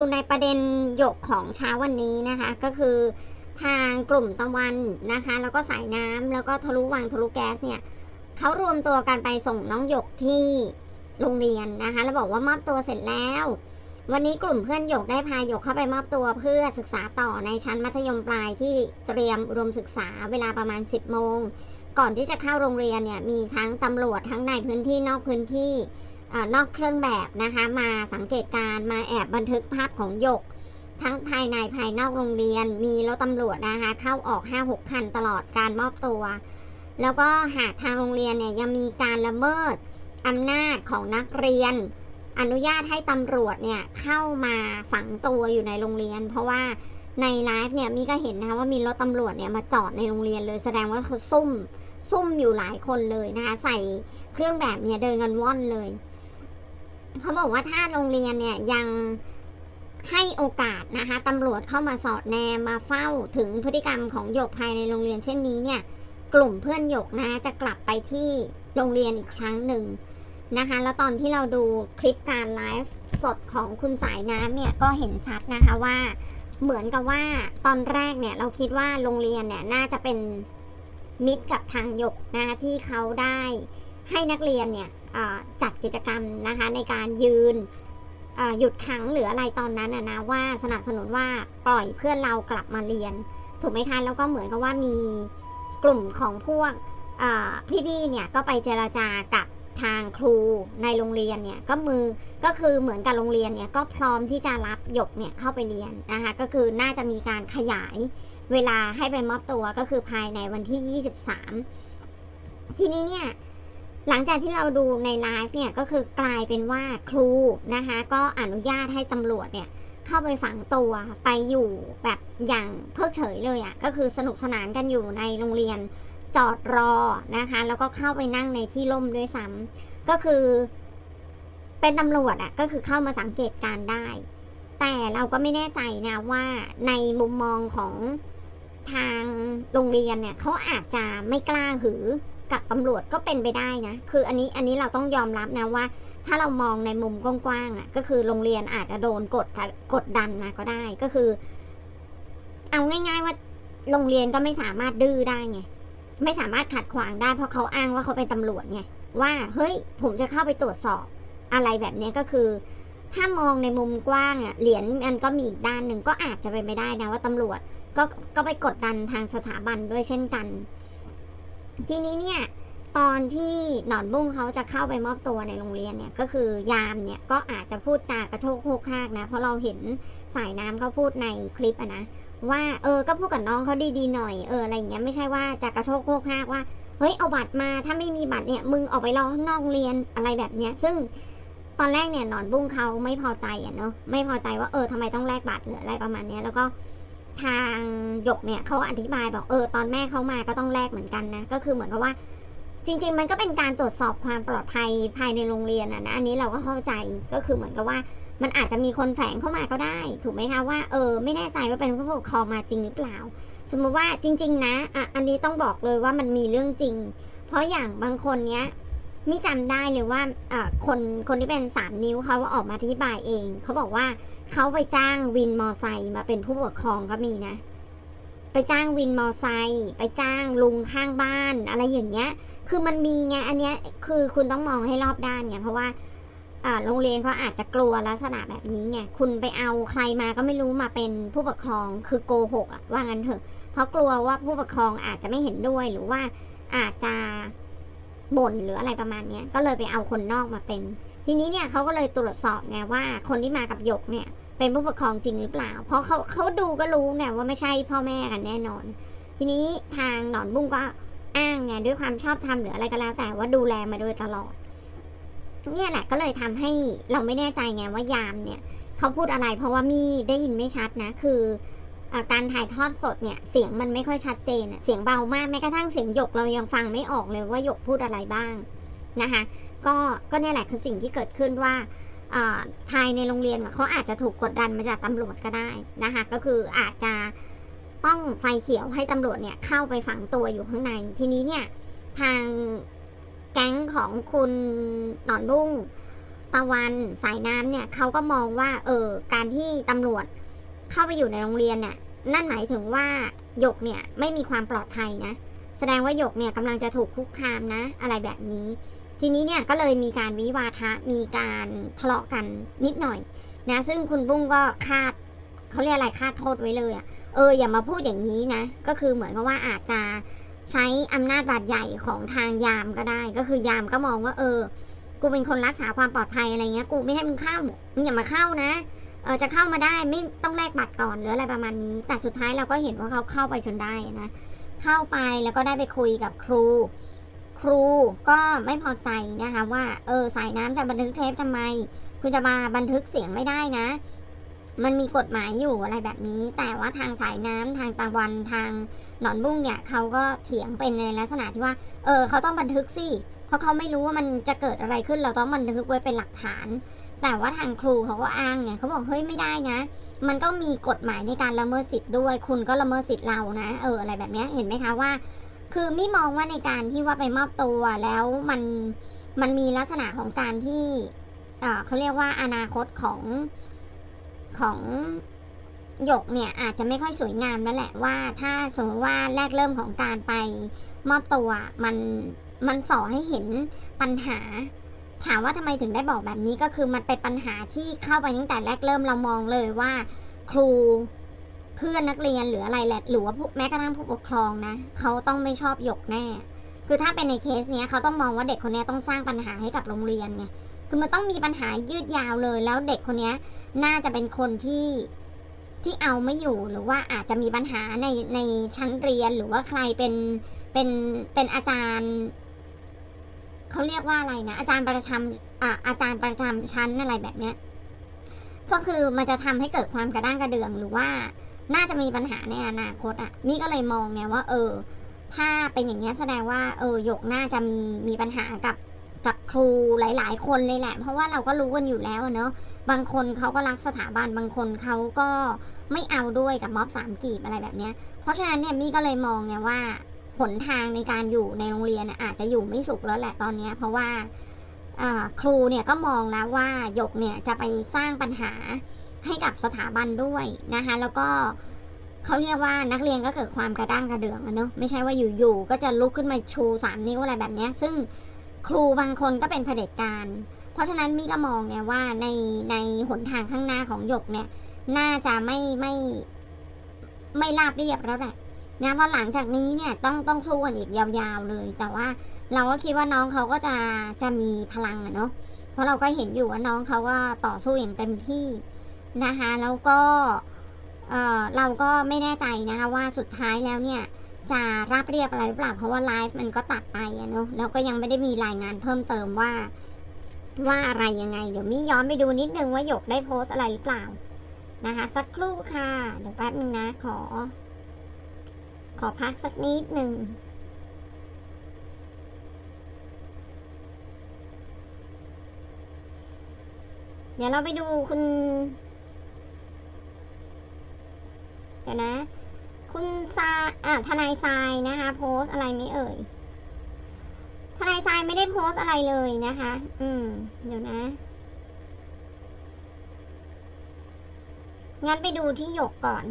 ในประเด็นหยกของเช้าวันนี้นะคะก็คือทางกลุ่มตะวันนะคะ แล้วก็สายน้ำแล้วก็ทะลุวังทะลุแก๊สเนี่ยเขารวมตัวกันไปส่งน้องหยกที่โรงเรียนนะคะแล้วบอกว่ามอบตัวเสร็จแล้ว วันนี้กลุ่มเพื่อนหยกได้พาหยกเข้าไปมอบตัวเพื่อศึกษาต่อในชั้นมัธยมปลายที่เตรียมอุดมศึกษาเวลาประมาณ 10โมงก่อนที่จะเข้าโรงเรียนเนี่ยมีทั้งตำรวจทั้งในพื้นที่นอกพื้นที่ อนอกเครื่องแบบนะคะมาสังเกตการ์มาแอบบันทึกภาพของหยก ทั้งภายในภายนอกโรงเรียน มีรถตำรวจนะคะเข้าออก 5-6 คันตลอดการมอบตัว แล้วก็หากทางโรงเรียนเนี่ยยังมีการละเมิดอำนาจของนักเรียน อนุญาตให้ตำรวจเนี่ยเข้ามาฝังตัวอยู่ในโรงเรียน เพราะว่าในไลฟ์เนี่ยมีก็เห็นนะคะว่ามีรถตำรวจเนี่ยมาจอดในโรงเรียนเลยแสดงว่าเขาซุ่มซุ่มอยู่หลายคนเลยนะคะใส่เครื่องแบบเนี่ยเดินกันว่อนเลย เขาบอกว่าถ้าโรงเรียนเนี่ยยังให้โอกาสนะคะตำรวจเข้ามาสอดแนมมาเฝ้าถึงพฤติกรรมของหยกภายในโรงเรียนเช่นนี้เนี่ย กลุ่มเพื่อนหยกนะจะกลับไปที่โรงเรียนอีกครั้งหนึ่งนะคะ แล้วตอนที่เราดูคลิปการไลฟ์สดของคุณสายน้ำเนี่ยก็เห็นชัดนะคะว่าเหมือนกับว่าตอนแรกเนี่ยเราคิดว่าโรงเรียนเนี่ยน่าจะเป็นมิตรกับทางหยกนะคะที่เขาได้ ให้นักเรียนเนี่ยจัดกิจกรรมนะคะในการยืนหยุดขังหรืออะไรตอนนั้นนะว่าสนับสนุนว่าปล่อยเพื่อนเรากลับมาเรียน ถูกไหมคะแล้วก็เหมือนกับว่ามีกลุ่มของพวกเอ่พี่ๆเนี่ยก็ไปเจราจากับทางครูในโรงเรียนเนี่ยก็มือก็คือเหมือนกับโรงเรียนเนี่ยก็พร้อมที่จะรับหยกเนี่ยเข้าไปเรียนนะคะก็คือน่าจะมีการขยายเวลาให้ไปมอบตัวก็คือภายในวันที่ 23 ทีนี้เนี่ย หลังจากที่เราดูในไลฟ์เนี่ยก็คือกลายเป็นว่าครูนะคะ ก็อนุญาตให้ตำรวจเนี่ยเข้าไปฝังตัวไปอยู่แบบอย่างเพิกเฉยเลยอะ่ะก็คือสนุกสนานกันอยู่ในโรงเรียนจอดรอนะคะ แล้วก็เข้าไปนั่งในที่ร่มด้วยซ้ำก็คือเป็นตำรวจอะ่ะก็คือเข้ามาสังเกตการได้ แต่เราก็ไม่แน่ใจนะว่าในมุมมองของทางโรงเรียนเนี่ยเขาอาจจะไม่กล้าหือ กับตำรวจก็เป็นไปได้นะ คืออันนี้อันนี้เราต้องยอมรับนะว่า ถ้าเรามองในมุมกว้างๆอะ ก็คือโรงเรียนอาจจะโดนกดกดดันมาก็ได้ก็คือ เอาง่าย ๆว่าโรงเรียนก็ไม่สามารถดื้อได้ไงไม่สามารถขัดขวางได้เพราะเขาอ้างว่าเขาเป็นตำรวจไงว่าเฮ้ยผมจะเข้าไปตรวจสอบอะไรแบบนี้ก็คือ ถ้ามองในมุมกว้างอะเหรียญมันก็มีอีกด้านหนึ่งก็อาจจะเป็นไปได้นะว่าตำรวจก็ก็ไปกดดันทางสถาบันด้วยเช่นกัน ทีนี้เนี่ยตอนที่หนอนบุ้งเขาจะเข้าไปมอบตัวในโรงเรียนเนี่ยก็คือยามเนี่ยก็อาจจะพูดจากระโชกโคกคากนะ เพราะเราเห็นสายน้ำเขาพูดในคลิปอะนะว่าเออก็พูดกับน้องเขาดีๆหน่อยเอออะไรอย่างเงี้ยไม่ใช่ว่าจะกระโชกโคกคากว่าเฮ้ยเอาบัตรมาถ้าไม่มีบัตรเนี่ยมึงออกไปรอข้างนอกโรงเรียนอะไรแบบเนี้ยซึ่งตอนแรกเนี่ยหนอนบุ้งเขาไม่พอใจอะเนาะไม่พอใจว่าเออทำไมต้องแลกบัตรหรืออะไรประมาณเนี้ยแล้วก็ ทางหยกเนี่ยเขาอธิบายบอกเออตอนแม่เขามาก็ต้องแลกเหมือนกันนะ ก็คือเหมือนกับว่า จริง ๆ มันก็เป็นการตรวจสอบความปลอดภัยภายในโรงเรียนอะนะอันนี้เราก็เข้าใจก็คือเหมือนกับว่า มันอาจจะมีคนแฝงเข้ามาก็ได้ ถูกไหมคะว่าเออไม่แน่ใจว่าเป็นผู้ปกครองมาจริงหรือเปล่า สมมติว่าจริง ๆ นะอะอันนี้ต้องบอกเลยว่ามันมีเรื่องจริง เพราะอย่างบางคนเนี้ย มิจำได้เลยว่าคนคนที่เป็นสามนิ้วเขาออกมาอธิบายเอง เขาบอกว่าเขาไปจ้างวินมอไซค์มาเป็นผู้ปกครองก็มีนะ ไปจ้างวินมอไซค์ไปจ้างลุงข้างบ้าน อะไรอย่างเงี้ย คือมันมีไงอันเนี้ยคือคุณต้องมองให้รอบด้านไงเพราะว่าโรงเรียนเขาอาจจะกลัวลักษณะแบบนี้ไงคุณไปเอาใครมาก็ไม่รู้มาเป็นผู้ปกครองคือโกหกอะว่างั้นเถอะ เพราะกลัวว่าผู้ปกครองอาจจะไม่เห็นด้วยหรือว่าอาจจะ บ่นหรืออะไรประมาณเนี้ยก็เลยไปเอาคนนอกมาเป็น ทีนี้เนี่ยเขาก็เลยตรวจสอบไงว่าคนที่มากับหยกเนี่ยเป็นผู้ปกครองจริงหรือเปล่า เพราะเขาเขาดูก็รู้ไงว่าไม่ใช่พ่อแม่กันแน่นอน ทีนี้ทางหนอนบุ้งก็อ้างไงด้วยความชอบธรรมหรืออะไรก็แล้ว แต่ว่าดูแลมาโดยตลอด เนี่ยแหละก็เลยทำให้เราไม่แน่ใจไงว่ายามเนี่ยเขาพูดอะไรเพราะว่ามีได้ยินไม่ชัดนะ คือ การถ่ายทอดสดเนี่ยเสียงมันไม่ค่อยชัดเจนเสียงเบามากแม้กระทั่งเสียงหยกเรายังฟังไม่ออกเลยว่าหยกพูดอะไรบ้างนะคะก็ก็เนี่ยแหละคือสิ่งที่เกิดขึ้นว่าอ่าภายในโรงเรียนเขาอาจจะถูกกดดันมาจากตำรวจก็ได้นะคะก็คืออาจจะต้องไฟเขียวให้ตำรวจเนี่ยเข้าไปฝังตัวอยู่ข้างใน ทีนี้เนี่ยทางแก๊งของคุณหนอนบุ้งตะวันสายน้ำเนี่ยเขาก็มองว่าเออการที่ตำรวจ เข้าไปอยู่ในโรงเรียนเนี่ยนั่นหมายถึงว่าหยกเนี่ยไม่มีความปลอดภัยนะ แสดงว่าหยกเนี่ยกำลังจะถูกคุกคามนะ อะไรแบบนี้ ทีนี้เนี่ยก็เลยมีการวิวาทะมีการทะเลาะกันนิดหน่อยนะซึ่งคุณบุ้งก็คาดเขาเรียกอะไรคาดโทษไว้เลยอะ่ะเอออย่ามาพูดอย่างนี้นะ ก็คือเหมือนกับว่าอาจจะใช้อำนาจบาดใหญ่ของทางยามก็ได้ ก็คือยามก็มองว่าเออ กูเป็นคนรักษาความปลอดภัยอะไรเงี้ย กูไม่ให้มึงเข้ามึงอย่ามาเข้านะ เออจะเข้ามาได้ไม่ต้องแลกบัตรก่อนหรืออะไรประมาณนี้ แต่สุดท้ายเราก็เห็นว่าเขาเข้าไปจนได้นะเข้าไปแล้วก็ได้ไปคุยกับครู ครูก็ไม่พอใจนะคะว่าเออสายน้ำจะบันทึกเทปทำไม คุณจะมาบันทึกเสียงไม่ได้นะ มันมีกฎหมายอยู่อะไรแบบนี้ แต่ว่าทางสายน้ำทางตะวันทางหนอนบุ้งเนี่ยเขาก็เถียงเป็นในลักษณะที่ว่า เออเขาต้องบันทึกสิเพราะเขาไม่รู้ว่ามันจะเกิดอะไรขึ้นเราต้องบันทึกไว้เป็นหลักฐาน แต่ว่าทางครูเขาก็อ้างไงเขาบอกเฮ้ยไม่ได้นะ มันก็มีกฎหมายในการละเมิดสิทธิ์ด้วย คุณก็ละเมิดสิทธิ์เรานะเอออะไรแบบนี้เห็นไหมคะว่า คือไม่มองว่าในการที่ว่าไปมอบตัวแล้วมันมันมีลักษณะของการที่เเขาเรียกว่าอนาคตของของหยกเนี่ยอาจจะไม่ค่อยสวยงามแล้วแหละว่า ถ้าสมมติว่าแรกเริ่มของการไปมอบตัวมันมันสอให้เห็นปัญหา ถามว่าทำไมถึงได้บอกแบบนี้ก็คือมันเป็นปัญหาที่เข้าไปตั้งแต่แรกเริ่มเรามองเลยว่า ครูเพื่อนนักเรียนหรืออะไรแหละหรือว่าแม้กระทั่งผู้ปกครองนะเขาต้องไม่ชอบหยกแน่ คือถ้าเป็นในเคสเนี้ยเขาต้องมองว่าเด็กคนนี้ต้องสร้างปัญหาให้กับโรงเรียนไงคือมันต้องมีปัญหายืดยาวเลย แล้วเด็กคนนี้น่าจะเป็นคนที่ที่เอาไม่อยู่หรือว่าอาจจะมีปัญหาในในชั้นเรียนหรือว่าใครเป็นเป็นเป็นอาจารย์ เขาเรียกว่าอะไรนะอาจารย์ประจำอ่าอาจารย์ประจำชั้นอะไรแบบเนี้ยก็คือมันจะทำให้เกิดความกระด้างกระเดืองหรือว่าน่าจะมีปัญหาในอนาคตอะ นี่ก็เลยมองไงว่า เออ ถ้าเป็นอย่างนี้ยแสดงว่า เออหยกน่าจะมีมีปัญหากับกับครูหลาย ๆ คนเลยแหละ เพราะว่าเราก็รู้กันอยู่แล้วเนอะบางคนเขาก็รักสถาบันบางคนเขาก็ไม่เอาด้วยกับม็อบสามกีบอะไรแบบเนี้ย เพราะฉะนั้นเนี่ยมี่ก็เลยมองไงว่า หนทางในการอยู่ในโรงเรียนอาจจะอยู่ไม่สุขแล้วแหละตอนนี้เพราะว่าครูเนี่ยก็มองแล้วว่าหยกเนี่ยจะไปสร้างปัญหาให้กับสถาบันด้วยนะคะแล้วก็เขาเรียกว่านักเรียนก็เกิดความกระด้างกระเดืองเนอะไม่ใช่ว่าอยู่ๆก็จะลุกขึ้นมาชูสามนิ้วอะไรแบบนี้ซึ่งครูบางคนก็เป็นเผด็จการ เพราะฉะนั้นมี่ก็มองไงว่าในในหนทางข้างหน้าของหยกเนี่ย น่าจะไม่ไม่ไม่ราบเรียบแล้วแหละ นะเพราะหลังจากนี้เนี่ยต้องต้องสู้กันอีกยาวๆเลย แต่ว่าเราก็คิดว่าน้องเขาก็จะจะมีพลังอะเนาะเพราะเราก็เห็นอยู่ว่าน้องเขาก็ต่อสู้อย่างเต็มที่นะคะแล้วก็เออเราก็ไม่แน่ใจนะคะว่าสุดท้ายแล้วเนี่ยจะราบเรียบอะไรหรือเปล่าเพราะว่าไลฟ์มันก็ตัดไปอะเนาะแล้วก็ยังไม่ได้มีรายงานเพิ่มเติมว่า ว่าอะไรยังไง เดี๋ยวมี่ย้อนไปดูนิดนึงว่าหยกได้โพสอะไรหรือเปล่านะคะ สักครู่ค่ะเดี๋ยวแป๊บนึงนะขอ ขอพักสักนิดหนึ่งเดี๋ยวเราไปดูคุณ เดี๋ยวนะ คุณซาอะทนายทรายนะคะ โพสอะไรไม่เอ่ย ทนายทรายไม่ได้โพสอะไรเลยนะคะ อืม เดี๋ยวนะ งั้นไปดูที่หยกก่อน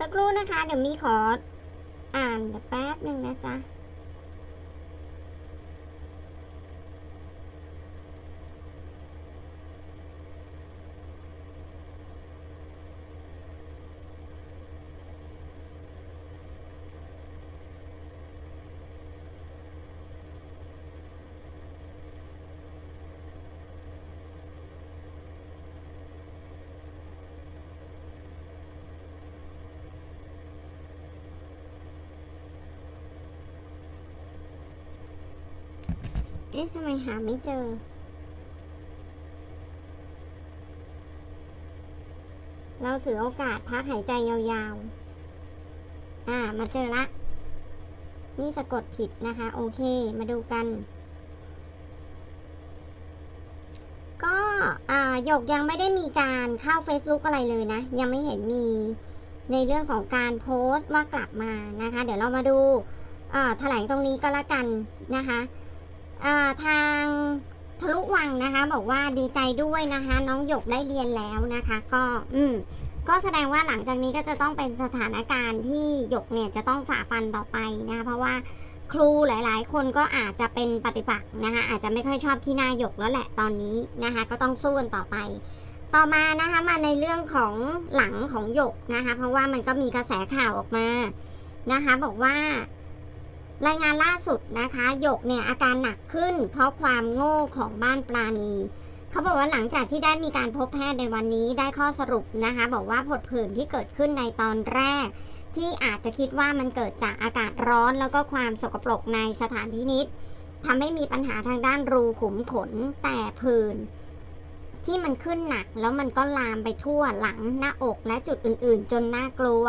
สักครู่นะคะ เดี๋ยวมีขออ่านเดี๋ยวแป๊บหนึ่งนะจ๊ะ เอ๊ะทำไมหาไม่เจอ เราถือโอกาสพักหายใจยาวๆ อ่า มาเจอละ นี่สะกดผิดนะคะ โอเค มาดูกัน ก็อ่าหยกยังไม่ได้มีการเข้า Facebook อะไรเลยนะ ยังไม่เห็นมีในเรื่องของการโพสต์ว่ากลับมานะคะ เดี๋ยวเรามาดูอ่าแถลงตรงนี้ก็แล้วกันนะคะ ทางทะลุวังนะคะ บอกว่าดีใจด้วยนะคะ น้องหยกได้เรียนแล้วนะคะ ก็อืมก็แสดงว่าหลังจากนี้ก็จะต้องเป็นสถานการณ์ที่หยกเนี่ยจะต้องฝ่าฟันต่อไปนะคะเพราะว่าครูหลายๆ คนก็อาจจะเป็นปฏิปักษ์นะคะ อาจจะไม่ค่อยชอบที่หน้าหยกแล้วแหละตอนนี้นะคะ ก็ต้องสู้กันต่อไป ต่อมานะคะมาในเรื่องของหลังของหยกนะคะ เพราะว่ามันก็มีกระแสข่าวออกมานะคะ บอกว่า รายงานล่าสุดนะคะหยกเนี่ยอาการหนักขึ้น เพราะความโง่ของบ้านปลาณีเขาบอกว่าหลังจากที่ได้มีการพบแพทย์ในวันนี้ได้ข้อสรุปนะคะ บอกว่าผดผื่นที่เกิดขึ้นในตอนแรก ที่อาจจะคิดว่ามันเกิดจากอากาศร้อน แล้วก็ความสกปรกในสถานพินิษทำให้มีปัญหาทางด้านรูขุมขนแต่ผื่นที่มันขึ้นหนักแล้วมันก็ลามไปทั่วหลังหน้าอกและจุดอื่นๆ จนน่ากลัว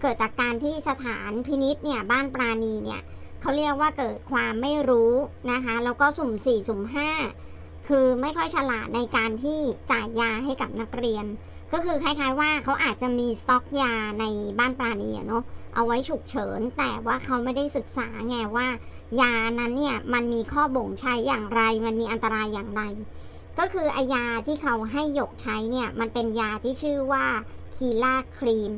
เกิดจากการที่สถานพินิษเนี่ยบ้านปราณีเนี่ย เขาเรียกว่าเกิดความไม่รู้นะคะ แล้วก็สุ่มสี่สุ่มห้าคือไม่ค่อยฉลาดในการที่จ่ายยาให้กับนักเรียน ก็คือคล้ายๆว่าเขาอาจจะมีสต็อกยาในบ้านปราณีอะเนาะเอาไว้ฉุกเฉิน แต่ว่าเขาไม่ได้ศึกษาไงว่า ยานั้นเนี่ยมันมีข้อบ่งใช้อย่างไร มันมีอันตรายอย่างไร ก็คือไอยาที่เขาให้หยกใช้เนี่ยมันเป็นยาที่ชื่อว่าคีล่าครีม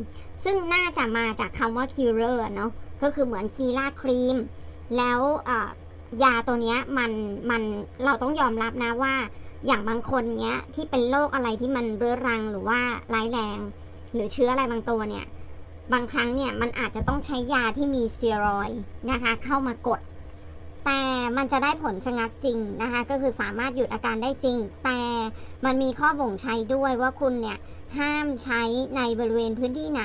ซึ่งน่าจะมาจากคำว่าคิเรอร์เนาะ ก็คือเหมือนคีลาครีม แล้วยาตัวเนี้ยมันมันเราต้องยอมรับนะว่า อย่างบางคนเนี้ยที่เป็นโรคอะไรที่มันเรื้อรังหรือว่าร้ายแรง หรือเชื้ออะไรบางตัวเนี่ยบางครั้งเนี่ยมันอาจจะต้องใช้ยาที่มีสเตียรอยนะคะเข้ามากด แต่มันจะได้ผลชะงักจริงนะคะก็คือสามารถหยุดอาการได้จริง แต่มันมีข้อบ่งใช้ด้วยว่าคุณเนี่ยห้ามใช้ในบริเวณพื้นที่ไหน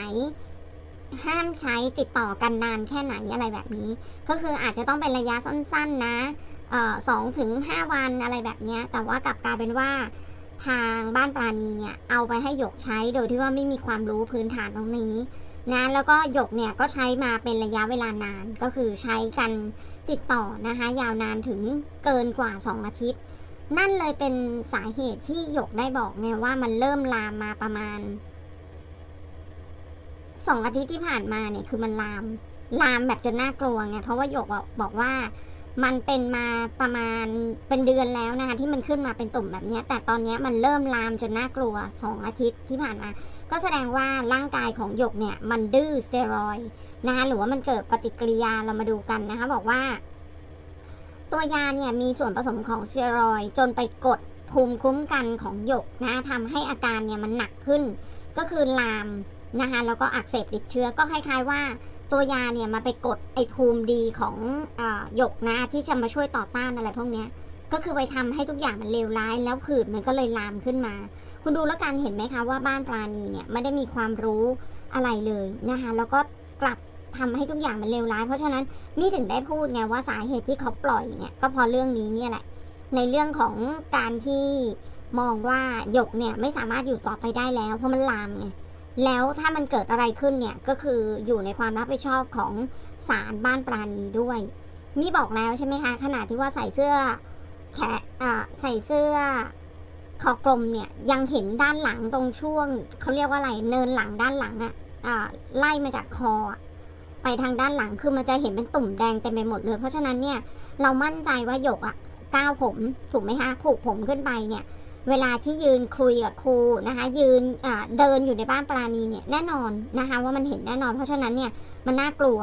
ห้ามใช้ติดต่อกันนานแค่ไหนอะไรแบบนี้ ก็คืออาจจะต้องเป็นระยะสั้น ๆ นะสองถึงห้าวันอะไรแบบนี้แต่ว่ากลับกลายเป็นว่าทางบ้านปราณีเนี่ยเอาไปให้หยกใช้โดยที่ว่าไม่มีความรู้พื้นฐานตรงนี้นะแล้วก็หยกเนี่ยก็ใช้มาเป็นระยะเวลานานก็คือใช้กันติดต่อนะคะยาวนานถึงเกินกว่า 2 อาทิตย์ นั่นเลยเป็นสาเหตุที่หยกได้บอกไงว่ามันเริ่มลามมาประมาณ สองอาทิตย์ที่ผ่านมาเนี่ยคือมันลาม ลามแบบจนน่ากลัวไงเพราะว่าหยกบอกบอกว่ามันเป็นมาประมาณเป็นเดือนแล้วนะคะที่มันขึ้นมาเป็นตุ่มแบบนี้แต่ตอนนี้มันเริ่มลามจนน่ากลัวสองอาทิตย์ที่ผ่านมา ก็แสดงว่าร่างกายของหยกเนี่ยมันดื้อสเตียรอยนะคะหรือว่ามันเกิดปฏิกิริยาเรามาดูกันนะคะบอกว่า ตัวยาเนี่ยมีส่วนผสมของสเตียรอยจนไปกดภูมิคุ้มกันของหยกนะทำให้อาการเนี่ยมันหนักขึ้น ก็คือลาม นะคะแล้วก็อักเสบติดเชื้อก็คล้ายๆว่าตัวยาเนี่ยมาไปกดไอภูมิดีของอหยกนะที่จะมาช่วยต่อต้านอะไรพวกนี้ก็คือไปทำให้ทุกอย่างมันเลวร้าย แล้วผื่นมันก็เลยลามขึ้นมา คุณดูแล้วกันเห็นไหมคะว่าบ้านปราณีเนี่ยไม่ได้มีความรู้อะไรเลยนะคะแล้วก็กลับทำให้ทุกอย่างมันเลวร้าย เพราะฉะนั้นนี่ถึงได้พูดไงว่าสาเหตุที่เขาปล่อยเนี่ยก็เพราะเรื่องนี้เนี่ยแหละ ในเรื่องของการที่มองว่าหยกเนี่ยไม่สามารถอยู่ต่อไปได้แล้ว เพราะมันลามไง แล้วถ้ามันเกิดอะไรขึ้นเนี่ยก็คืออยู่ในความรับผิดชอบของศาลบ้านปราณีด้วยนี่บอกแล้วใช่ไหมคะขณะที่ว่าใส่เสื้อแขนใส่เสื้อคอกลมเนี่ยยังเห็นด้านหลังตรงช่วงเขาเรียกว่าอะไรเนินหลังด้านหลังอะอ่าไล่มาจากคอไปทางด้านหลังคือมันจะเห็นเป็นตุ่มแดงเต็มไปหมดเลย เพราะฉะนั้นเนี่ยเรามั่นใจว่าหยกอะก้าวผมถูกไหมคะผูกผมขึ้นไปเนี่ย เวลาที่ยืนคุยกับครูนะคะ ยืนเดินอยู่ในบ้านปราณีเนี่ยแน่นอนนะคะว่ามันเห็นแน่นอน เพราะฉะนั้นเนี่ยมันน่ากลัว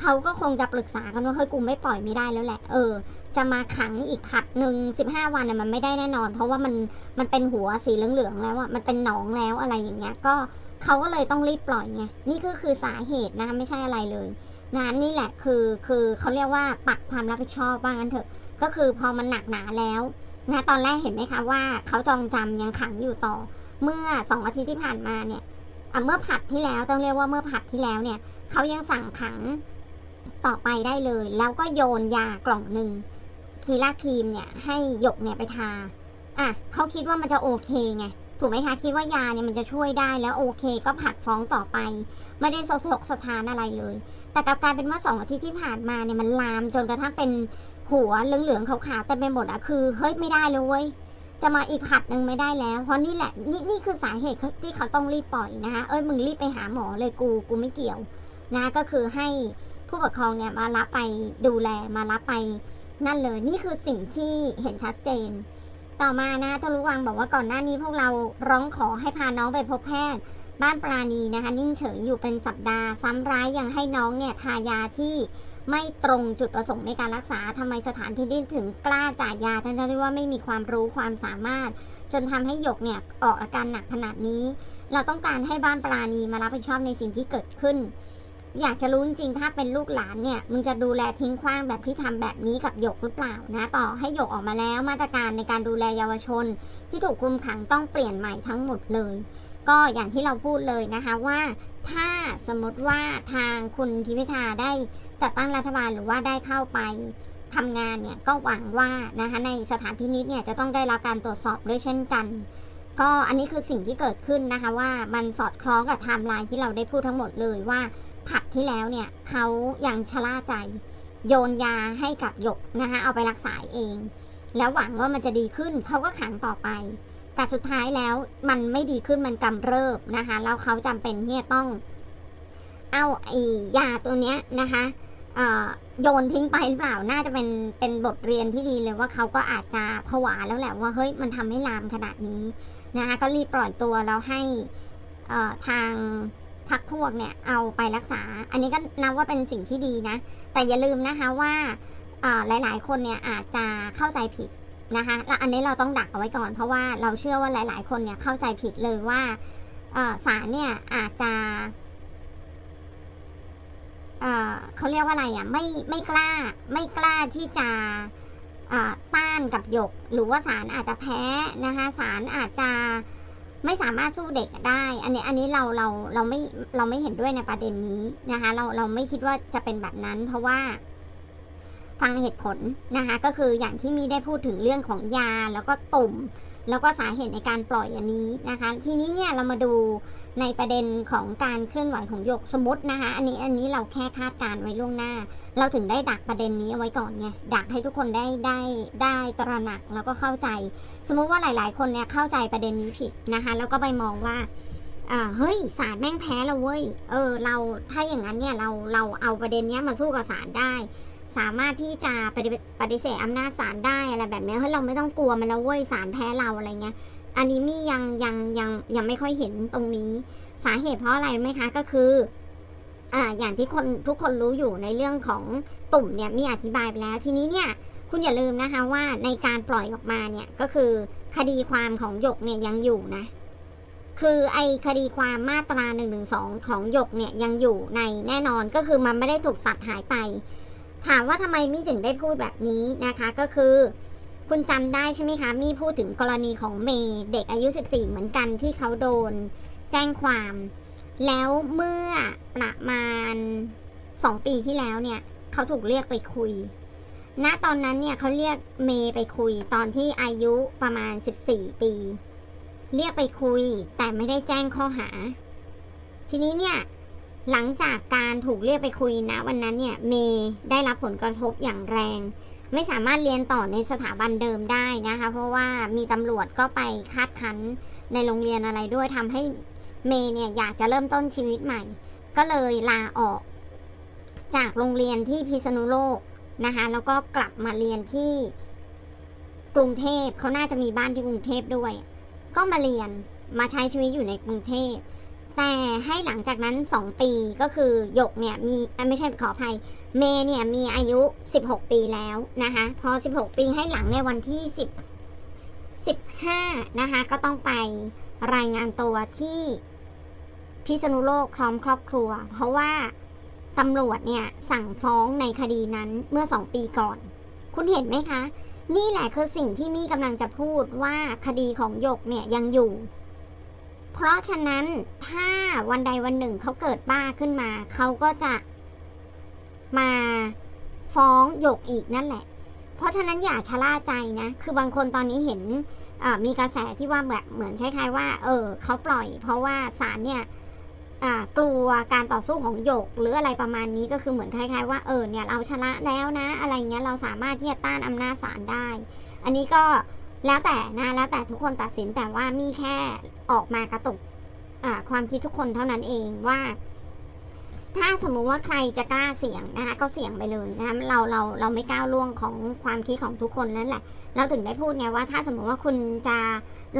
เขาก็คงจะปรึกษากันว่าเฮ้ยกูไม่ปล่อยไม่ได้แล้วแหละ เออ จะมาขังอีกผัดหนึ่งสิบห้าวันน่ะมันไม่ได้แน่นอน เพราะว่ามันมันเป็นหัวสีเหลืองๆแล้วอะมันเป็นหนองแล้วอะไรอย่างเงี้ย ก็เขาก็เลยต้องรีบปล่อยไงนี่ก็คือสาเหตุนะคะไม่ใช่อะไรเลยนะนี่แหละคือคือเขาเรียกว่าปัดความรับผิดชอบว่างั้นเถอะ ก็คือพอมันหนักหนาแล้ว นะตอนแรกเห็นไหมคะว่าเขาจองจำยังขังอยู่ต่อ เมื่อสองอาทิตย์ที่ผ่านมาเนี่ยเมื่อผัดที่แล้วต้องเรียกว่าเมื่อผัดที่แล้วเนี่ยเขายังสั่งขังต่อไปได้เลย แล้วก็โยนยากล่องหนึ่งคีร่าครีมเนี่ยให้หยกเนี่ยไปทาอะเขาคิดว่ามันจะโอเคไงถูกไหมคะคิดว่ายาเนี่ยมันจะช่วยได้แล้วโอเค ก็ผักฟ้องต่อไป ไม่ได้สะทกสะทานอะไรเลย แต่กลับกลายเป็นว่าสองอาทิตย์ที่ผ่านมาเนี่ยมันลามจนกระทั่งเป็น หัวเหลืองๆขาวๆเต็มไปหมดอะคือเฮ้ยไม่ได้เลยเว้ยจะมาอีกผัดหนึ่งไม่ได้แล้ว เพราะนี่แหละนี่นี่คือสาเหตุที่เขาต้องรีบปล่อยนะคะเอ้ยมึงรีบไปหาหมอเลยกูกูไม่เกี่ยวนะก็คือให้ผู้ปกครองเนี่ยมารับไปดูแลมารับไปนั่นเลยนี่คือสิ่งที่เห็นชัดเจน ต่อมานะทะลุวังบอกว่าก่อนหน้านี้พวกเราร้องขอให้พาน้องไปพบแพทย์ บ้านปราณีนะคะนิ่งเฉยอยู่เป็นสัปดาห์ซ้ำร้ายยังให้น้องเนี่ยทายาที่ ไม่ตรงจุดประสงค์ในการรักษาทำไมสถานพินิจถึงกล้าจ่ายยาทั้งที่ว่าไม่มีความรู้ความสามารถ จนทำให้หยกเนี่ยออกอาการหนักขนาดนี้ เราต้องการให้บ้านปราณีมารับผิดชอบในสิ่งที่เกิดขึ้น อยากจะรู้จริงถ้าเป็นลูกหลานเนี่ยมึงจะดูแลทิ้งขว้างแบบที่ทำแบบนี้กับหยกหรือเปล่านะต่อให้หยกออกมาแล้วมาตรการในการดูแลเยาวชน ที่ถูกคุมขังต้องเปลี่ยนใหม่ทั้งหมดเลยก็อย่างที่เราพูดเลยนะคะว่า ถ้าสมมติว่าทางคุณทิพิธาได้จัดตั้งรัฐบาลหรือว่าได้เข้าไปทำงานเนี่ยก็หวังว่านะคะในสถานพินิษเนี่ยจะต้องได้รับการตรวจสอบด้วยเช่นกัน ก็อันนี้คือสิ่งที่เกิดขึ้นนะคะว่ามันสอดคล้องกับไทม์ไลน์ที่เราได้พูดทั้งหมดเลยว่าผัดที่แล้วเนี่ยเขายังชะล่าใจ โยนยาให้กับหยกนะคะเอาไปรักษาเอง แล้วหวังว่ามันจะดีขึ้นเขาก็ขังต่อไป แต่สุดท้ายแล้วมันไม่ดีขึ้นมันกำเริบนะคะแล้วเขาจำเป็นที่จะต้อง เอาไอ้ยาตัวเนี้ยนะคะโยนทิ้งไปหรือเปล่า น่าจะเป็นเป็นบทเรียนที่ดีเลยว่าเขาก็อาจจะผวาแล้วแหละว่าเฮ้ยมันทำให้ลามขนาดนี้นะคะก็รีบปล่อยตัวแล้วให้ทางพักพวกเนี่ยเอาไปรักษา อันนี้ก็นับว่าเป็นสิ่งที่ดีนะ แต่อย่าลืมนะคะว่าหลายๆ คนเนี่ยอาจจะเข้าใจผิด นะคะและอันนี้เราต้องดักเอาไว้ก่อน เพราะว่าเราเชื่อว่าหลาย ๆ คนเนี่ยเข้าใจผิดเลยว่าเอ่อศาลเนี่ยอาจจะเเขาเรียกว่าอะไรอะไม่ไม่กล้าไม่กล้าที่จะต้านกับหยก หรือว่าศาลอาจจะแพ้นะคะศาลอาจจะไม่สามารถสู้เด็กได้ อันนี้อันนี้เราเราเราไม่เราไม่เห็นด้วยในประเด็นนี้นะคะเราเราไม่คิดว่าจะเป็นแบบนั้น เพราะว่า ฟังเหตุผลนะคะก็คืออย่างที่มีได้พูดถึงเรื่องของยาแล้วก็ตุ่ม แล้วก็สาเหตุในการปล่อยอันนี้นะคะ ทีนี้เนี่ยเรามาดูในประเด็นของการเคลื่อนไหวของหยกสมมตินะคะ อันนี้อันนี้เราแค่คาดการณ์ไว้ล่วงหน้า เราถึงได้ดักประเด็นนี้เอาไว้ก่อนไงดักให้ทุกคนได้ได้ได้ตระหนักแล้วก็เข้าใจ สมมุติว่าหลาย ๆ คนเนี่ยเข้าใจประเด็นนี้ผิดนะคะแล้วก็ไปมองว่าเฮ้ยศาลแม่งแพ้แล้วเว้ย เออ เราถ้าอย่างนั้นเนี่ยเราเราเอาประเด็นเนี้ยมาสู้กับศาลได้ สามารถที่จะปฏิปฏิเสธอำนาจศาลได้อะไรแบบนี้เฮ้ยเราไม่ต้องกลัวมันแล้วเว้ยศาลแพ้เราอะไรเงี้ย อันนี้มี่ยังยังยังยังไม่ค่อยเห็นตรงนี้ สาเหตุเพราะอะไรไหมคะก็คืออ่าอย่างที่คนทุกคนรู้อยู่ในเรื่องของตุ่มเนี่ยมีอธิบายไปแล้วทีนี้เนี่ยคุณอย่าลืมนะคะว่าในการปล่อยออกมาเนี่ยก็คือคดีความของหยกเนี่ยยังอยู่นะ คือไอคดีความมาตราหนึ่งหนึ่งสองของหยกเนี่ยยังอยู่ในแน่นอนก็คือมันไม่ได้ถูกตัดหายไป ถามว่าทำไมมี่ถึงได้พูดแบบนี้นะคะก็คือคุณจำได้ใช่ไหมคะ มี่พูดถึงกรณีของเมย์เด็กอายุ 14 เหมือนกันที่เขาโดนแจ้งความ แล้วเมื่อประมาณ 2 ปีที่แล้วเนี่ย เขาถูกเรียกไปคุย ณตอนนั้นเนี่ยเขาเรียกเมย์ไปคุยตอนที่อายุประมาณ 14 ปี เรียกไปคุยแต่ไม่ได้แจ้งข้อหา ทีนี้เนี่ย หลังจากการถูกเรียกไปคุยนะวันนั้นเนี่ยเมย์ได้รับผลกระทบอย่างแรง ไม่สามารถเรียนต่อในสถาบันเดิมได้นะคะ เพราะว่ามีตำรวจก็ไปคาดคั้นในโรงเรียนอะไรด้วยทำให้เมย์เนี่ยอยากจะเริ่มต้นชีวิตใหม่ ก็เลยลาออก จากโรงเรียนที่พิษณุโลกนะคะ แล้วก็กลับมาเรียนที่กรุงเทพเขาน่าจะมีบ้านที่กรุงเทพด้วย ก็มาเรียนมาใช้ชีวิตอยู่ในกรุงเทพ แต่ให้หลังจากนั้น 2 ปีก็คือหยกเนี่ยมีอ้ยไม่ใช่ขออภัย เมเนี่ยมีอายุ 16 ปีแล้วนะคะพอ 16 ปีให้หลังในวันที่ 10 15นะคะก็ต้องไปรายงานตัวที่พิษณุโลกพร้อมครอบครัว เพราะว่าตำรวจเนี่ยสั่งฟ้องในคดีนั้นเมื่อ 2 ปีก่อน คุณเห็นไหมคะ นี่แหละคือสิ่งที่มี่กำลังจะพูดว่าคดีของหยกเนี่ยยังอยู่ เพราะฉะนั้นถ้าวันใดวันหนึ่งเขาเกิดบ้าขึ้นมา เขาก็จะมาฟ้องหยกอีกนั่นแหละ เพราะฉะนั้นอย่าชะล่าใจนะ คือบางคนตอนนี้เห็นมีกระแสที่ว่าแบบเหมือนคล้าย ๆ ว่า เออเขาปล่อย เพราะว่าศาลเนี่ยกลัวการต่อสู้ของหยก หรืออะไรประมาณนี้ก็คือเหมือนคล้าย ๆ ว่าเออเนี่ยเราชนะแล้วนะ อะไรเงี้ยเราสามารถที่จะต้านอำนาจศาลได้ อันนี้ก็ แล้วแต่นะแล้วแต่ทุกคนตัดสินแต่ว่ามีแค่ออกมากระตุกความคิดทุกคนเท่านั้นเองว่า ถ้าสมมุติว่าใครจะกล้าเสี่ยงนะคะก็เสี่ยงไปเลยนะคะเราเราเราไม่ก้าวล่วงของความคิดของทุกคนนั่นแหละ เราถึงได้พูดไงว่า ถ้าสมมติว่าคุณจะ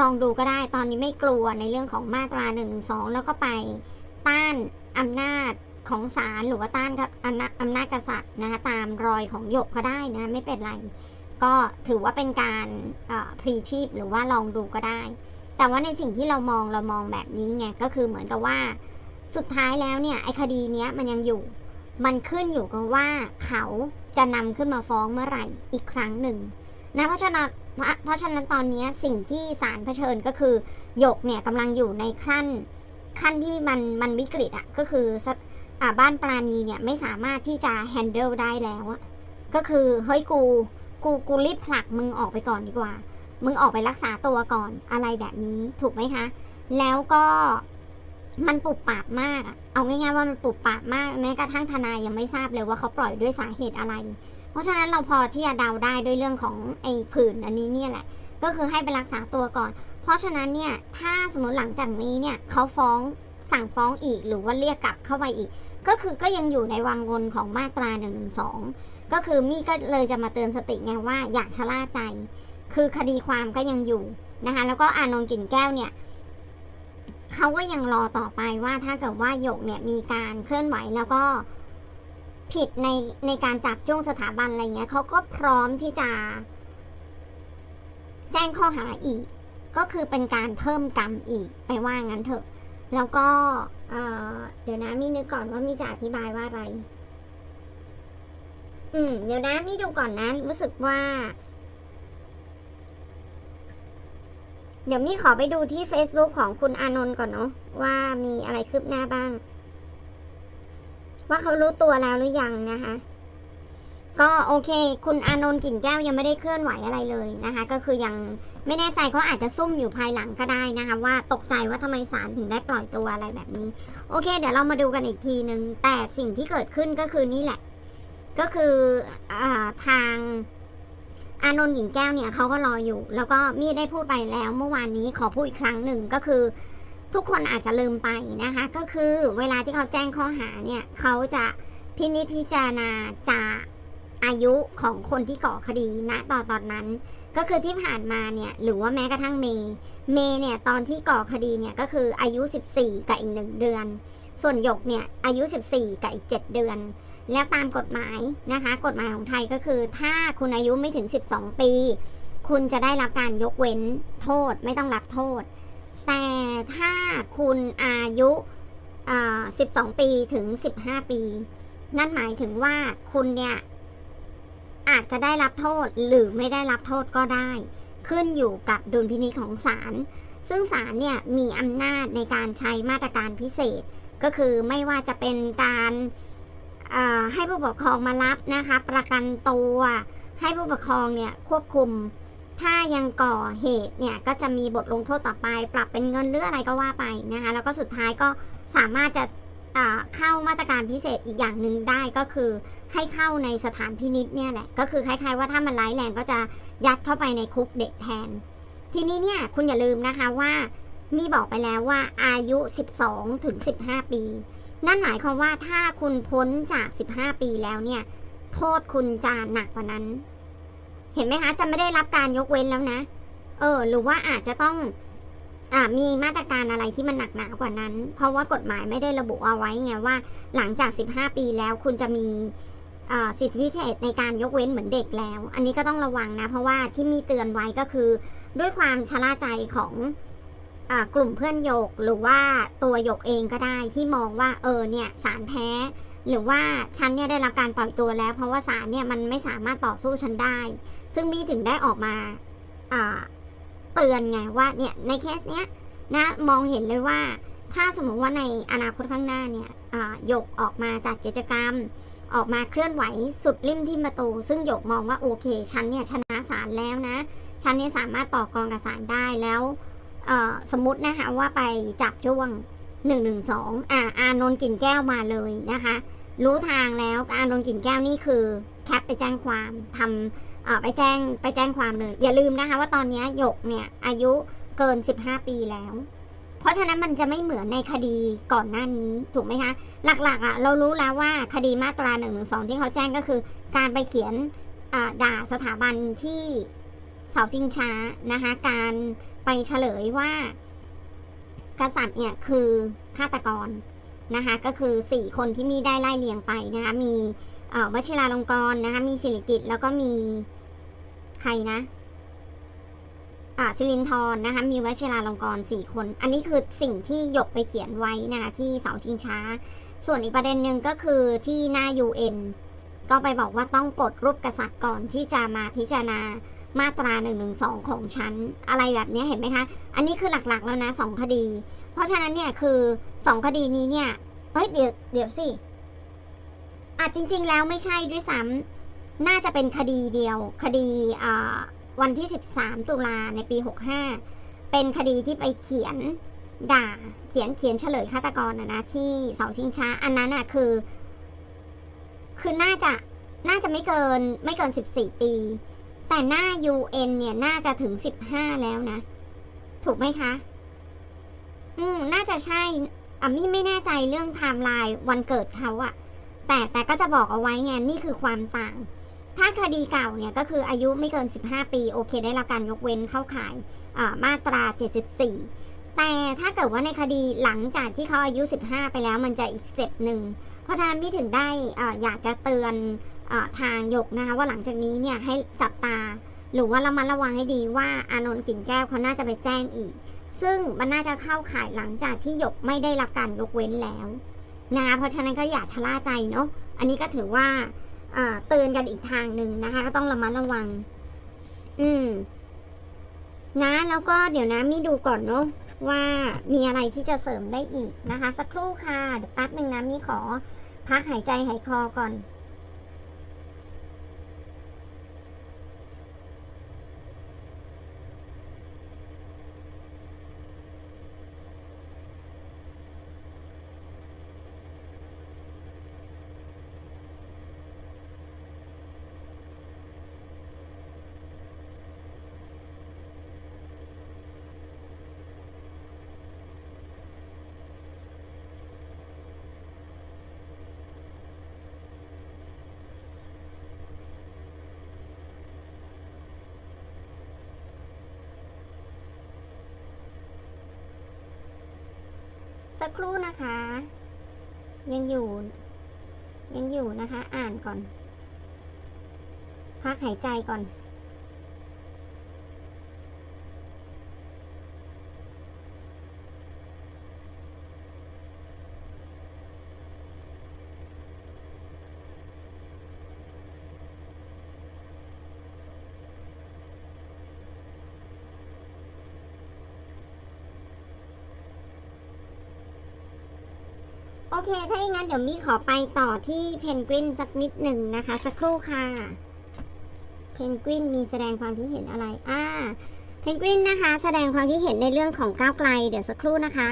ลองดูก็ได้ ตอนนี้ไม่กลัวในเรื่องของมาตรา1นึแล้วก็ไปต้านอำนาจของศาลหรือว่าต้านอำนาจอำนาจกษัตริย์นะคะตามรอยของหยกก็ได้นะไม่เป็นไร ก็ถือว่าเป็นการพรีชีพหรือว่าลองดูก็ได้ แต่ว่าในสิ่งที่เรามองเรามองแบบนี้ไงก็คือเหมือนกับว่าสุดท้ายแล้วเนี่ยไอ้คดีเนี้ยมันยังอยู่ มันขึ้นอยู่กับว่าเขาจะนำขึ้นมาฟ้องเมื่อไหร่อีกครั้งหนึ่งนะเพราะฉะนั้นเพราะฉะนั้นตอนนี้สิ่งที่ศาลเผชิญก็คือหยกเนี่ยกำลังอยู่ในขั้นขั้นที่มันมันวิกฤตอะก็คืออ่าบ้านปราณีเนี่ยไม่สามารถที่จะแฮนเดิลได้แล้วอะก็คือเฮ้ยกู กูกูรีบผลักมึงออกไปก่อนดีกว่า มึงออกไปรักษาตัวก่อนอะไรแบบนี้ถูกไหมคะ แล้วก็มันปุบปาบมากเอาง่ายๆว่ามันปุบปาบมากแม้กระทั่งทนายยังไม่ทราบเลยว่าเขาปล่อยด้วยสาเหตุอะไร เพราะฉะนั้นเราพอที่จะเดาได้ด้วยเรื่องของไอ้ผื่นอันนี้เนี่ยแหละ ก็คือให้ไปรักษาตัวก่อน เพราะฉะนั้นเนี่ยถ้าสมมติหลังจากนี้เนี่ยเขาฟ้องสั่งฟ้องอีกหรือว่าเรียกกลับเข้าไปอีก ก็คือก็ยังอยู่ในวังวนของมาตรา1นึ ก็คือมี่ก็เลยจะมาเตือนสติไงว่าอย่าชะล่าใจ คือคดีความก็ยังอยู่นะคะ แล้วก็อานนท์กิ่นแก้วเนี่ยเขาก็ยังรอต่อไปว่าถ้าเกิดว่าหยกเนี่ยมีการเคลื่อนไหวแล้วก็ผิดในในการจับจ้วงสถาบันอะไรเงี้ยเขาก็พร้อมที่จะ แจ้งข้อหาอีก ก็คือเป็นการเพิ่มกรรมอีกไปว่างั้นเถอะ แล้วก็เเดี๋ยวนะมีนึกก่อนว่ามีจะอธิบายว่าอะไร อืม เดี๋ยวนะมี่ดูก่อนนะ รู้สึกว่า เดี๋ยวมี่ขอไปดูที่ Facebook ของคุณอานนท์ก่อนเนาะว่ามีอะไรคืบหน้าบ้าง ว่าเขารู้ตัวแล้วหรือยังนะคะ ก็โอเค คุณอานนท์กลิ่นแก้วยังไม่ได้เคลื่อนไหวอะไรเลยนะคะ ก็คือยังไม่แน่ใจเขาอาจจะซุ่มอยู่ภายหลังก็ได้นะคะ ว่าตกใจว่าทำไมศาลถึงได้ปล่อยตัวอะไรแบบนี้ โอเค เดี๋ยวเรามาดูกันอีกทีหนึ่งแต่สิ่งที่เกิดขึ้นก็คือนี่แหละ ก็คืออทางอานนท์หญิงแก้วเนี่ยเขาก็รออยู่ แล้วก็มีได้พูดไปแล้ว เมื่อวานนี้ขอพูดอีกครั้งหนึ่งก็คือ ทุกคนอาจจะลืมไปนะคะ ก็คือเวลาที่เขาแจ้งข้อหาเนี่ยเขาจะพินิจพิจารณาจากอายุของคนที่ก่อคดีณต่อตอนนั้น ก็คือที่ผ่านมาเนี่ยหรือว่าแม้กระทั่งเมย์เมย์เนี่ยตอนที่ก่อคดีเนี่ยก็คืออายุ 14 กับอีกหนึ่งเดือน ส่วนหยกเนี่ยอายุ 14 กับอีก 7 เดือน แล้วตามกฎหมายนะคะ กฎหมายของไทยก็คือ ถ้าคุณอายุไม่ถึง 12 ปี คุณจะได้รับการยกเว้นโทษไม่ต้องรับโทษ แต่ถ้าคุณอายุ 12 ปีถึง 15 ปี นั่นหมายถึงว่าคุณเนี่ยอาจจะได้รับโทษหรือไม่ได้รับโทษก็ได้ ขึ้นอยู่กับดุลพินิจของศาลซึ่งศาลเนี่ยมีอำนาจในการใช้มาตรการพิเศษ ก็คือไม่ว่าจะเป็นการ ให้ผู้ปกครองมารับนะคะ ประกันตัวให้ผู้ปกครองเนี่ยควบคุม ถ้ายังก่อเหตุเนี่ยก็จะมีบทลงโทษต่อไป ปรับเป็นเงินหรืออะไรก็ว่าไปนะคะ แล้วก็สุดท้ายก็สามารถจะเข้ามาตรการพิเศษอีกอย่างหนึ่งได้ก็คือให้เข้าในสถานพินิษเนี่ยแหละก็คือคล้ายๆว่าถ้ามันร้ายแรงก็จะยัดเข้าไปในคุกเด็กแทน ทีนี้เนี่ยคุณอย่าลืมนะคะว่ามีบอกไปแล้วว่าอายุ 12ถึง15 ปี นั่นหมายความว่าถ้าคุณพ้นจาก 15 ปีแล้วเนี่ย โทษคุณจะหนักกว่านั้น เห็นไหมคะ จะไม่ได้รับการยกเว้นแล้วนะ เออ หรือว่าอาจจะต้องมีมาตรการอะไรที่มันหนักหนากว่านั้น เพราะว่ากฎหมายไม่ได้ระบุเอาไว้ไงว่า หลังจาก 15 ปีแล้วคุณจะมีสิทธิพิเศษในการยกเว้นเหมือนเด็กแล้ว อันนี้ก็ต้องระวังนะ เพราะว่าที่มีเตือนไว้ก็คือ ด้วยความชะล่าใจของ กลุ่มเพื่อนโยกหรือว่าตัวโยกเองก็ได้ที่มองว่าเออเนี่ยสารแพ้ หรือว่าฉันเนี่ยได้รับการปล่อยตัวแล้ว เพราะว่าสารเนี่ยมันไม่สามารถต่อสู้ฉันได้ ซึ่งมีถึงได้ออกมาเตือนไงว่าเนี่ยในเคสเนี้ยนะมองเห็นเลยว่า ถ้าสมมติว่าในอนาคตข้างหน้าเนี่ยหยกออกมาจากกิจกรรม ออกมาเคลื่อนไหวสุดริมที่ประตู ซึ่งหยกมองว่าโอเคฉันเนี่ยชนะศาลแล้วนะฉันเนี่ยสามารถต่อกรกับศาลได้แล้ว สมมตินะคะว่าไปจับช่วงหนึ่งหนึ่งสองอ่าอานนท์กลิ่นแก้วมาเลยนะคะ รู้ทางแล้วอานนท์กลิ่นแก้วนี่คือแคปไปแจ้งความทำไปแจ้งไปแจ้งความเลย อย่าลืมนะคะว่าตอนนี้หยกเนี่ยอายุเกิน 15 ปีแล้ว เพราะฉะนั้นมันจะไม่เหมือนในคดีก่อนหน้านี้ถูกไหมคะ หลักๆอะเรารู้แล้วว่าคดีมาตรา1นึที่เขาแจ้งก็คือ การไปเขียนด่าสถาบันที่เสาชิงช้านะคะการ ไปเฉลยว่ากษัตริย์เนี่ยคือฆาตกรนะคะก็คือ 4 คนที่มีได้ไล่เลียงไปนะคะมีวชิราลงกรณ์นะคะมีสิริกิตแล้วก็มีใครนะอ่าสิรินทรนะคะมีวชิราลงกรณ์สี่คน อันนี้คือสิ่งที่หยกไปเขียนไว้นะคะที่เสาชิงช้า ส่วนอีกประเด็นหนึ่งก็คือที่หน้า UN ก็ไปบอกว่าต้องปลดรูปกษัตริย์ก่อนที่จะมาพิจารณา มาตรา1นึของฉันอะไรแบบนี้เห็นไหมคะ อันนี้คือหลักๆแล้วนะสองคดี เพราะฉะนั้นเนี่ยคือสองคดีนี้เนี่ยเฮ้ยเดี๋ยวเดี๋ยวสิอะจริง ๆ แล้วไม่ใช่ด้วยซ้ำน่าจะเป็นคดีเดียว คดีวันที่ 13 ตุลาในปี 65 เป็นคดีที่ไปเขียนด่าเขียนเขียนเฉลยฆาตกรนะนะที่เสาชิงช้า อันนั้นอะคือ คือน่าจะน่าจะไม่เกินไม่เกิน 14 ปี แต่หน้า UN เนี่ยน่าจะถึง15แล้วนะ ถูกไหมคะ อืม น่าจะใช่อะมี่ไม่แน่ใจเรื่องไทม์ไลน์วันเกิดเขาอะแต่แต่ก็จะบอกเอาไว้ไงนี่คือความต่าง ถ้าคดีเก่าเนี่ยก็คืออายุไม่เกิน 15 ปี โอเคได้รับการยกเว้นเข้าข่ายอ่ามาตรา 74 แต่ถ้าเกิดว่าในคดีหลังจากที่เขาอายุ 15 ไปแล้วมันจะอีกสเต็ปหนึ่ง เพราะฉะนั้นพี่ถึงได้อ่าอยากจะเตือน ทางหยกนะคะว่าหลังจากนี้เนี่ยให้จับตา หรือว่าระมัดระวังให้ดีว่าอานนท์กิ่นแก้วเขาน่าจะไปแจ้งอีก ซึ่งมันน่าจะเข้าข่ายหลังจากที่หยกไม่ได้รับการยกเว้นแล้วนะคะเพราะฉะนั้นก็อย่าชะล่าใจเนาะอันนี้ก็ถือว่าอ่าเตือนกันอีกทางหนึ่งนะคะ ก็ต้องระมัดระวัง อืม นะแล้วก็เดี๋ยวนะมีดูก่อนเนาะว่ามีอะไรที่จะเสริมได้อีกนะคะ สักครู่ค่ะเดี๋ยวแป๊บหนึ่งนะมีขอพักหายใจหายคอก่อน สักครู่นะคะ ยังอยู่ ยังอยู่นะคะ อ่านก่อน พักหายใจก่อน เค ถ้าอย่างนั้นเดี๋ยวมี่ขอไปต่อที่เพนกวินสักนิดหนึ่งนะคะ สักครู่ค่ะ เพนกวินมีแสดงความคิดเห็นอะไร อ่า เพนกวินนะคะ แสดงความคิดเห็นในเรื่องของก้าวไกล เดี๋ยวสักครู่นะคะ